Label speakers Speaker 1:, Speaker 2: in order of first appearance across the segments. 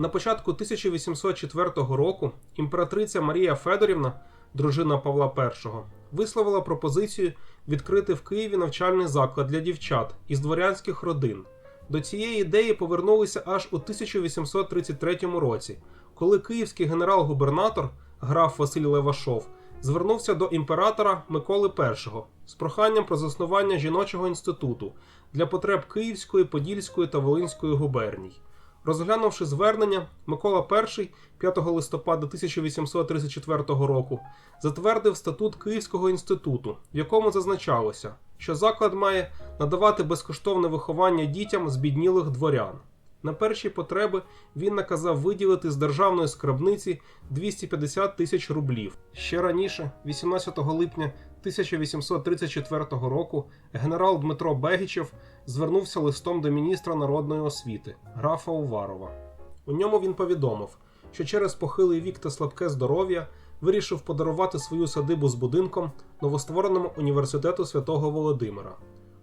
Speaker 1: На початку 1804 року імператриця Марія Федорівна, дружина Павла І, висловила пропозицію відкрити в Києві навчальний заклад для дівчат із дворянських родин. До цієї ідеї повернулися аж у 1833 році, коли київський генерал-губернатор граф Василь Левашов звернувся до імператора Миколи І з проханням про заснування жіночого інституту для потреб Київської, Подільської та Волинської губерній. Розглянувши звернення, Микола І 5 листопада 1834 року затвердив статут Київського інституту, в якому зазначалося, що заклад має надавати безкоштовне виховання дітям збіднілих дворян. На перші потреби він наказав виділити з державної скарбниці 250 тисяч рублів. Ще раніше, 18 липня 1834 року, генерал Дмитро Бегічев звернувся листом до міністра народної освіти графа Уварова. У ньому він повідомив, що через похилий вік та слабке здоров'я вирішив подарувати свою садибу з будинком новоствореному університету святого Володимира.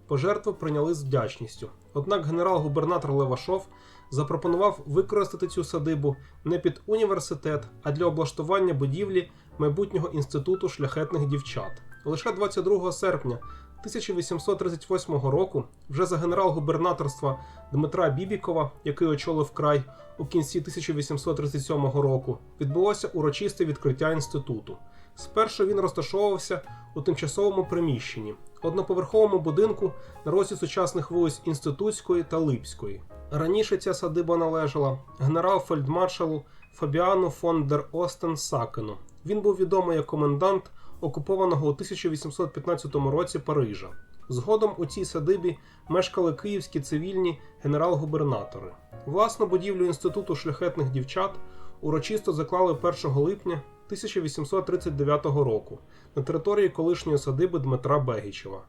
Speaker 1: Пожертву прийняли з вдячністю. Однак генерал-губернатор Левашов запропонував використати цю садибу не під університет, а для облаштування будівлі майбутнього інституту шляхетних дівчат. Лише 22 серпня 1838 року, вже за генерал-губернаторства Дмитра Бібікова, який очолив край у кінці 1837 року, відбулося урочисте відкриття інституту. Спершу він розташовувався у тимчасовому приміщенні, одноповерховому будинку на розі сучасних вулиць Інститутської та Липської. Раніше ця садиба належала генерал-фельдмаршалу Фабіану фон дер Остен Сакену. Він був відомий як комендант окупованого у 1815 році Парижа. Згодом у цій садибі мешкали київські цивільні генерал-губернатори. Власну будівлю інституту шляхетних дівчат урочисто заклали 1 липня 1839 року на території колишньої садиби Дмитра Бегічева.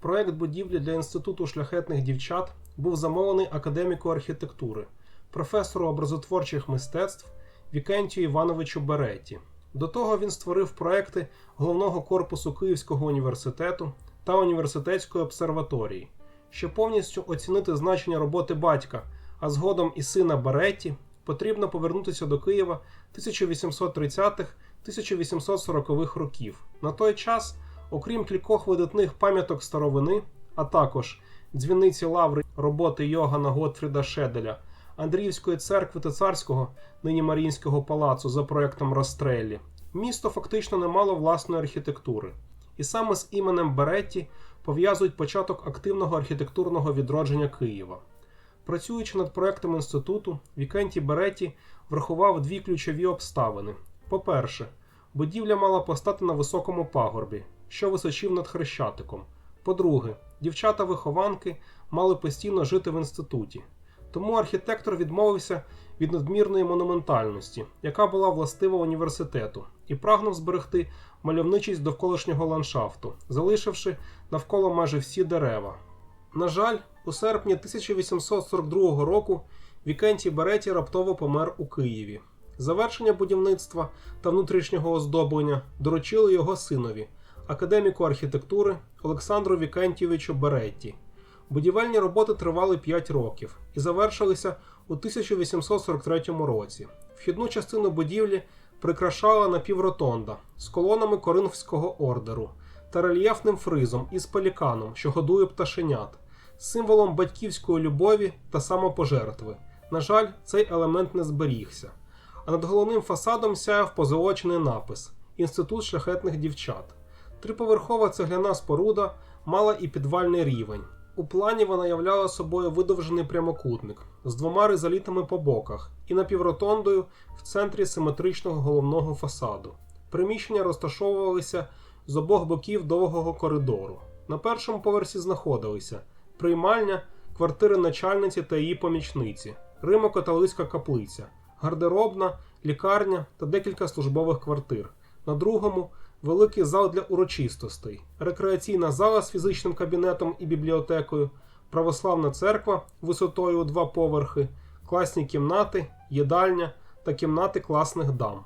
Speaker 1: Проект будівлі для інституту шляхетних дівчат був замовлений академіку архітектури, професору образотворчих мистецтв Вікентію Івановичу Береті. До того він створив проекти головного корпусу Київського університету та університетської обсерваторії. Щоб повністю оцінити значення роботи батька, а згодом і сина Береті, потрібно повернутися до Києва 1830-1840-х років. На той час, окрім кількох видатних пам'яток старовини, а також дзвіниці лаври роботи Йогана Готфріда Шеделя, Андріївської церкви та царського, нині Маріїнського палацу за проектом Растреллі, місто фактично не мало власної архітектури. І саме з іменем Беретті пов'язують початок активного архітектурного відродження Києва. Працюючи над проектом інституту, Вікентій Береті врахував дві ключові обставини. По-перше, будівля мала постати на високому пагорбі, що височив над хрещатиком. По-друге, дівчата-вихованки мали постійно жити в інституті. Тому архітектор відмовився від надмірної монументальності, яка була властива університету, і прагнув зберегти мальовничість довколишнього ландшафту, залишивши навколо майже всі дерева. На жаль, у серпні 1842 року Вікентій Береті раптово помер у Києві. Завершення будівництва та внутрішнього оздоблення доручили його синові, академіку архітектури Олександру Вікентійовичу Беретті. Будівельні роботи тривали 5 років і завершилися у 1843 році. Вхідну частину будівлі прикрашала напівротонда з колонами Коринфського ордеру та рельєфним фризом із пеліканом, що годує пташенят, символом батьківської любові та самопожертви. На жаль, цей елемент не зберігся. А над головним фасадом сяяв позолочений напис Інститут шляхетних дівчат. Триповерхова цегляна споруда мала і підвальний рівень. У плані вона являла собою видовжений прямокутник з двома ризалітами по боках і напівротондою в центрі симетричного головного фасаду. Приміщення розташовувалися з обох боків довгого коридору. На першому поверсі знаходилися приймальня, квартири начальниці та її помічниці, Римо-католицька каплиця, гардеробна, лікарня та декілька службових квартир. На другому великий зал для урочистостей, рекреаційна зала з фізичним кабінетом і бібліотекою, православна церква висотою у два поверхи, класні кімнати, їдальня та кімнати класних дам.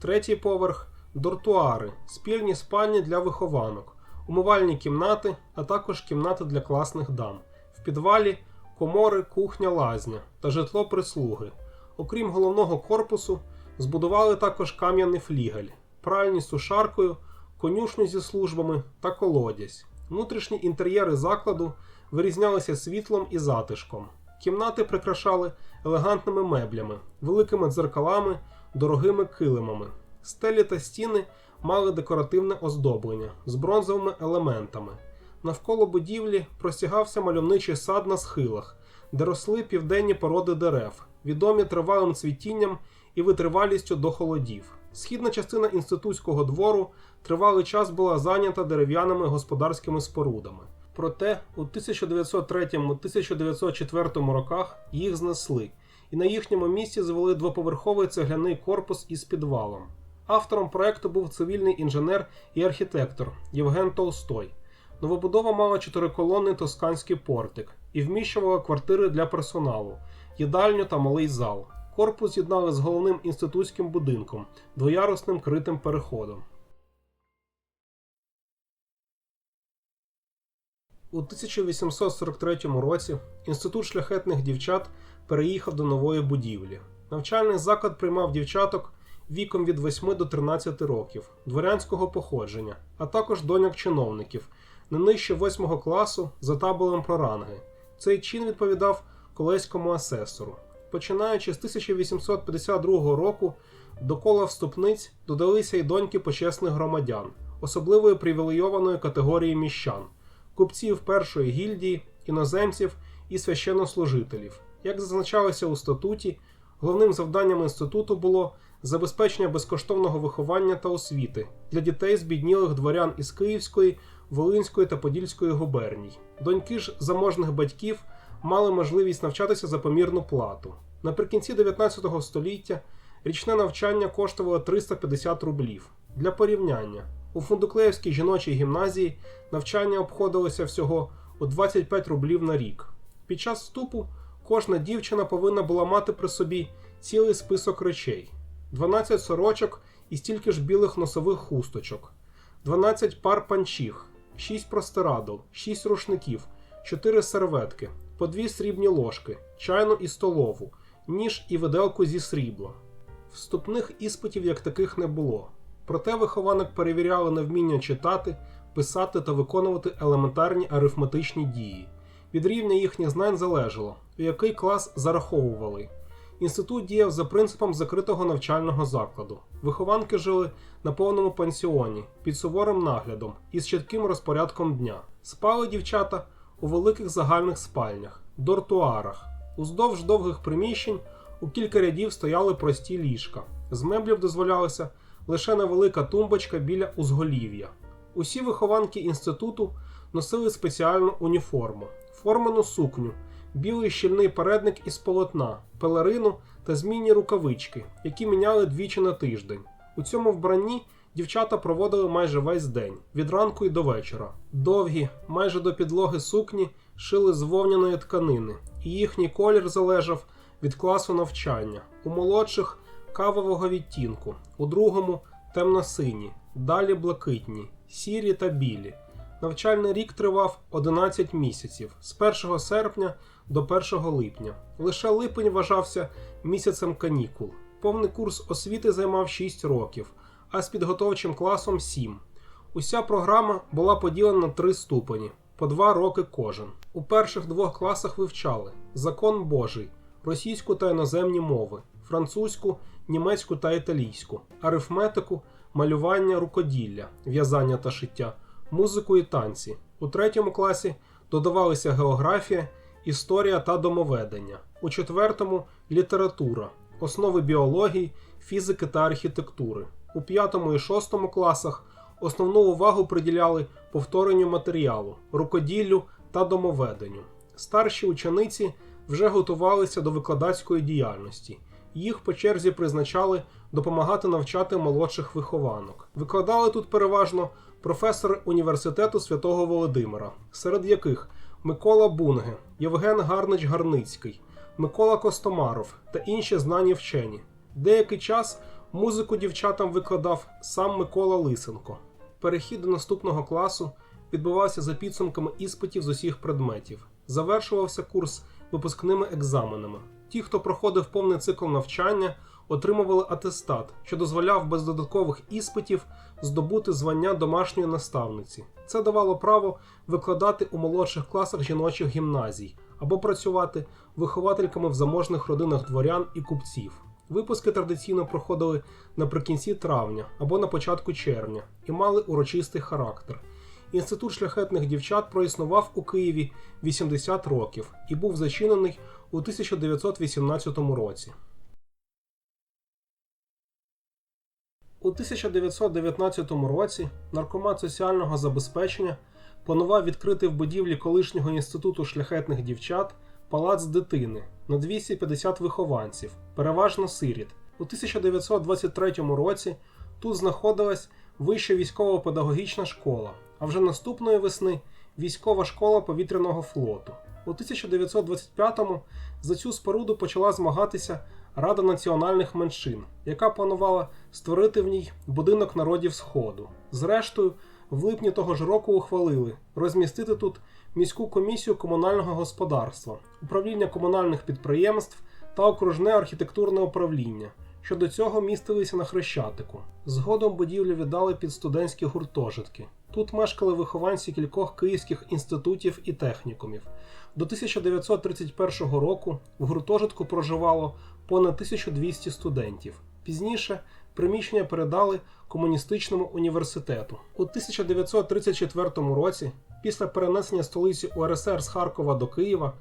Speaker 1: Третій поверх дортуари, спільні спальні для вихованок, умивальні кімнати, а також кімнати для класних дам. В підвалі комори, кухня, лазня та житло прислуги. Окрім головного корпусу, збудували також кам'яний флігель, пральні з сушаркою, конюшню зі службами та колодязь. Внутрішні інтер'єри закладу вирізнялися світлом і затишком. Кімнати прикрашали елегантними меблями, великими дзеркалами, дорогими килимами. Стелі та стіни мали декоративне оздоблення з бронзовими елементами. Навколо будівлі простягався мальовничий сад на схилах, де росли південні породи дерев, відомі тривалим цвітінням і витривалістю до холодів. Східна частина інститутського двору тривалий час була зайнята дерев'яними господарськими спорудами. Проте у 1903-1904 роках їх знесли, і на їхньому місці звели двоповерховий цегляний корпус із підвалом. Автором проекту був цивільний інженер і архітектор Євген Толстой. Новобудова мала чотириколонний тосканський портик і вміщувала квартири для персоналу, їдальню та малий зал. Корпус з'єднали з головним інститутським будинком, двоярусним критим переходом. У 1843 році інститут шляхетних дівчат переїхав до нової будівлі. Навчальний заклад приймав дівчаток віком від 8 до 13 років, дворянського походження, а також доньок чиновників, не нижче 8 класу за табелем про ранги. Цей чин відповідав колеському асесору. Починаючи з 1852 року, до кола вступниць додалися й доньки почесних громадян, особливої привілейованої категорії міщан, купців першої гільдії, іноземців і священнослужителів. Як зазначалося у статуті, головним завданням інституту було забезпечення безкоштовного виховання та освіти для дітей збіднілих дворян із Київської, Волинської та Подільської губерній. Доньки ж заможних батьків мали можливість навчатися за помірну плату. Наприкінці 19 століття річне навчання коштувало 350 рублів. Для порівняння, у Фундуклеївській жіночій гімназії навчання обходилося всього у 25 рублів на рік. Під час вступу кожна дівчина повинна була мати при собі цілий список речей: 12 сорочок і стільки ж білих носових хусточок, 12 пар панчіх, 6 простирадл, 6 рушників, 4 серветки, по 2 срібні ложки, чайну і столову, ніж і виделку зі срібла. Вступних іспитів як таких не було. Проте вихованок перевіряли на вміння читати, писати та виконувати елементарні арифметичні дії. Від рівня їхніх знань залежало, у який клас зараховували. Інститут діяв за принципом закритого навчального закладу. Вихованки жили на повному пансіоні під суворим наглядом і з чітким розпорядком дня. Спали дівчата у великих загальних спальнях, дортуарах. Уздовж довгих приміщень у кілька рядів стояли прості ліжка. З меблів дозволялася лише невелика тумбочка біля узголів'я. Усі вихованки інституту носили спеціальну уніформу, форману сукню, білий щільний передник із полотна, пелерину та змінні рукавички, які міняли двічі на тиждень. У цьому вбранні дівчата проводили майже весь день, від ранку і до вечора. Довгі, майже до підлоги сукні шили з вовняної тканини, і їхній колір залежав від класу навчання. У молодших кавового відтінку, у другому темно-сині, далі блакитні, сірі та білі. Навчальний рік тривав 11 місяців з 1 серпня до 1 липня. Лише липень вважався місяцем канікул. Повний курс освіти займав 6 років, а з підготовчим класом 7. Уся програма була поділена на три ступені по 2 роки кожен. У перших двох класах вивчали закон Божий, російську та іноземні мови, французьку, німецьку та італійську, арифметику, малювання, рукоділля, в'язання та шиття, музику і танці. У третьому класі додавалися географія, історія та домоведення. У четвертому література, основи біології, фізики та архітектури. У п'ятому і шостому класах основну увагу приділяли повторенню матеріалу, рукоділлю та домоведенню. Старші учениці вже готувалися до викладацької діяльності. Їх по черзі призначали допомагати навчати молодших вихованок. Викладали тут переважно професори університету святого Володимира, серед яких Микола Бунге, Євген Гарнич Гарницький, Микола Костомаров та інші знані вчені. Деякий час музику дівчатам викладав сам Микола Лисенко. Перехід до наступного класу відбувався за підсумками іспитів з усіх предметів. Завершувався курс випускними екзаменами. Ті, хто проходив повний цикл навчання, отримували атестат, що дозволяв без додаткових іспитів здобути звання домашньої наставниці. Це давало право викладати у молодших класах жіночих гімназій або працювати виховательками в заможних родинах дворян і купців. Випуски традиційно проходили наприкінці травня або на початку червня і мали урочистий характер. Інститут шляхетних дівчат проіснував у Києві 80 років і був зачинений у 1918 році. У 1919 році наркомат соціального забезпечення планував відкрити в будівлі колишнього інституту шляхетних дівчат палац дитини на 250 вихованців, переважно сиріт. У 1923 році тут знаходилась вища військово-педагогічна школа, а вже наступної весни військова школа повітряного флоту. У 1925-му за цю споруду почала змагатися Рада національних меншин, яка планувала створити в ній будинок народів Сходу. Зрештою, в липні того ж року ухвалили розмістити тут міську комісію комунального господарства, управління комунальних підприємств та окружне архітектурне управління, що до цього містилися на Хрещатику. Згодом будівлю віддали під студентські гуртожитки. Тут мешкали вихованці кількох київських інститутів і технікумів. До 1931 року в гуртожитку проживало понад 1200 студентів. Пізніше приміщення передали комуністичному університету. У 1934 році, після перенесення столиці УРСР з Харкова до Києва,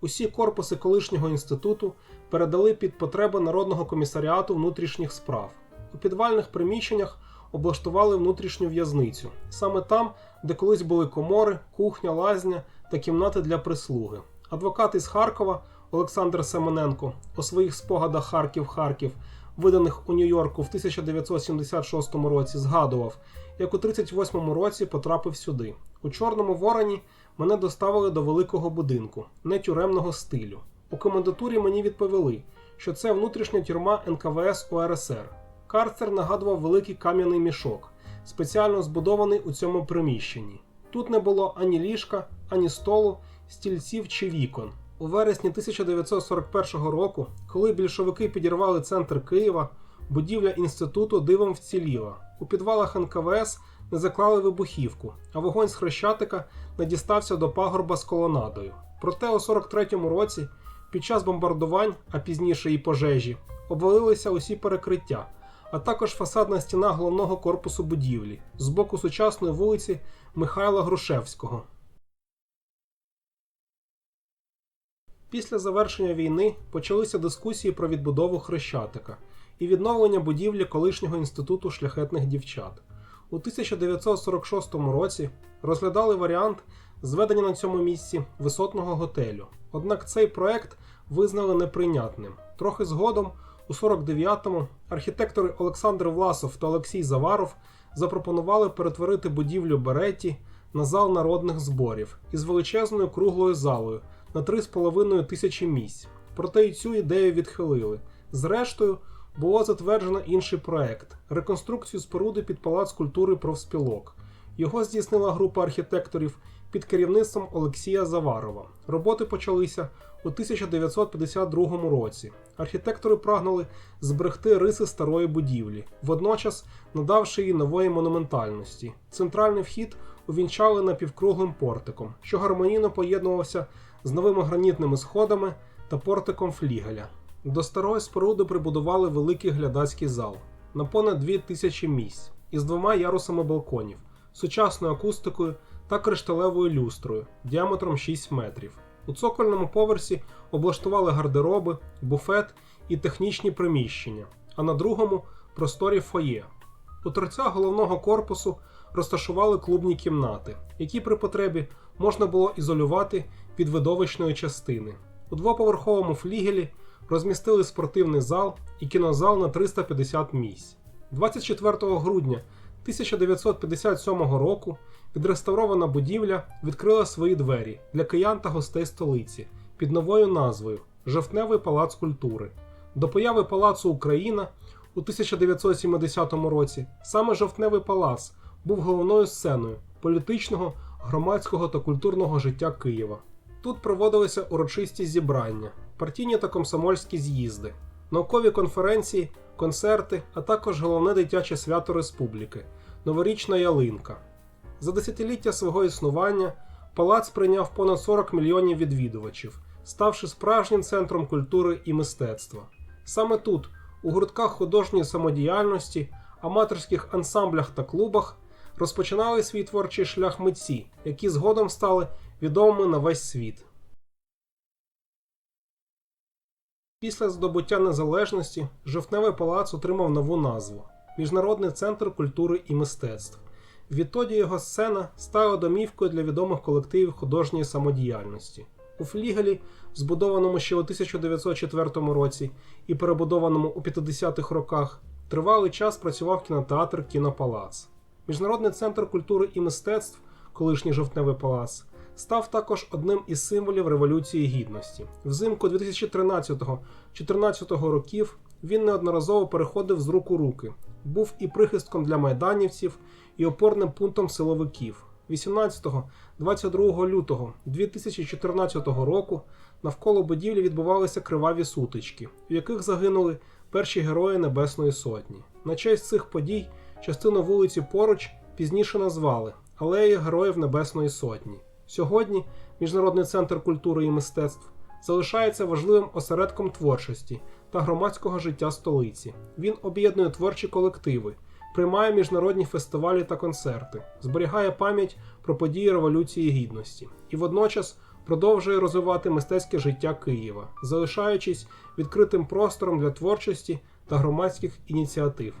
Speaker 1: усі корпуси колишнього інституту передали під потреби Народного комісаріату внутрішніх справ. У підвальних приміщеннях облаштували внутрішню в'язницю, саме там, де колись були комори, кухня, лазня та кімнати для прислуги. Адвокат із Харкова Олександр Семененко у своїх спогадах Харків-Харків, виданих у Нью-Йорку в 1976 році, згадував, як у 38-му році потрапив сюди. У Чорному Вороні мене доставили до великого будинку, не тюремного стилю. У комендатурі мені відповіли, що це внутрішня тюрма НКВС УРСР. Карцер нагадував великий кам'яний мішок, спеціально збудований у цьому приміщенні. Тут не було ані ліжка, ані столу, стільців чи вікон. У вересні 1941 року, коли більшовики підірвали центр Києва, будівля інституту дивом вціліла. У підвалах НКВС не заклали вибухівку, а вогонь з хрещатика не дістався до пагорба з колонадою. Проте у 43-му році, під час бомбардувань, а пізніше і пожежі, обвалилися усі перекриття, а також фасадна стіна головного корпусу будівлі з боку сучасної вулиці Михайла Грушевського. Після завершення війни почалися дискусії про відбудову Хрещатика і відновлення будівлі колишнього інституту шляхетних дівчат. У 1946 році розглядали варіант зведення на цьому місці висотного готелю. Однак цей проект визнали неприйнятним. Трохи згодом, у 49-му, архітектори Олександр Власов та Олексій Заваров запропонували перетворити будівлю Береті на зал народних зборів із величезною круглою залою на 3,5 тисячі місць. Проте і цю ідею відхилили. Зрештою, було затверджено інший проект реконструкцію споруди під Палац культури профспілок. Його здійснила група архітекторів під керівництвом Олексія Заварова. Роботи почалися у 1952 році. Архітектори прагнули зберегти риси старої будівлі, водночас надавши їй нової монументальності. Центральний вхід увінчали напівкруглим портиком, що гармонійно поєднувався з новими гранітними сходами та портиком флігеля. До старої споруди прибудували великий глядацький зал на понад 2000 місць із двома ярусами балконів, сучасною акустикою та кришталевою люстрою діаметром 6 метрів. У цокольному поверсі облаштували гардероби, буфет і технічні приміщення, а на другому просторі фоє. У торцях головного корпусу розташували клубні кімнати, які при потребі можна було ізолювати від видовищної частини. У двоповерховому флігелі розмістили спортивний зал і кінозал на 350 місць. 24 грудня 1957 року відреставрована будівля відкрила свої двері для киян та гостей столиці під новою назвою Жовтневий палац культури. До появи Палацу Україна у 1970 році саме Жовтневий палац був головною сценою політичного, громадського та культурного життя Києва. Тут проводилися урочисті зібрання, партійні та комсомольські з'їзди, наукові конференції, концерти, а також головне дитяче свято республіки новорічна ялинка. За десятиліття свого існування палац прийняв понад 40 мільйонів відвідувачів, ставши справжнім центром культури і мистецтва. Саме тут, у гуртках художньої самодіяльності, аматорських ансамблях та клубах, розпочинали свій творчий шлях митці, які згодом стали відомими на весь світ. Після здобуття незалежності Жовтневий палац отримав нову назву Міжнародний центр культури і мистецтв. Відтоді його сцена стала домівкою для відомих колективів художньої самодіяльності. У флігелі, збудованому ще у 1904 році і перебудованому у 50-х роках, тривалий час працював кінотеатр Кінопалац. Міжнародний центр культури і мистецтв, колишній жовтневий палац, став також одним із символів Революції Гідності. Взимку 2013-2014 років він неодноразово переходив з рук у руки, був і прихистком для майданівців, і опорним пунктом силовиків. 18-22 лютого 2014 року навколо будівлі відбувалися криваві сутички, в яких загинули перші герої Небесної Сотні. На честь цих подій частину вулиці поруч пізніше назвали Алея Героїв Небесної Сотні. Сьогодні Міжнародний центр культури і мистецтв залишається важливим осередком творчості та громадського життя столиці. Він об'єднує творчі колективи, приймає міжнародні фестивалі та концерти, зберігає пам'ять про події Революції Гідності і водночас продовжує розвивати мистецьке життя Києва, залишаючись відкритим простором для творчості та громадських ініціатив.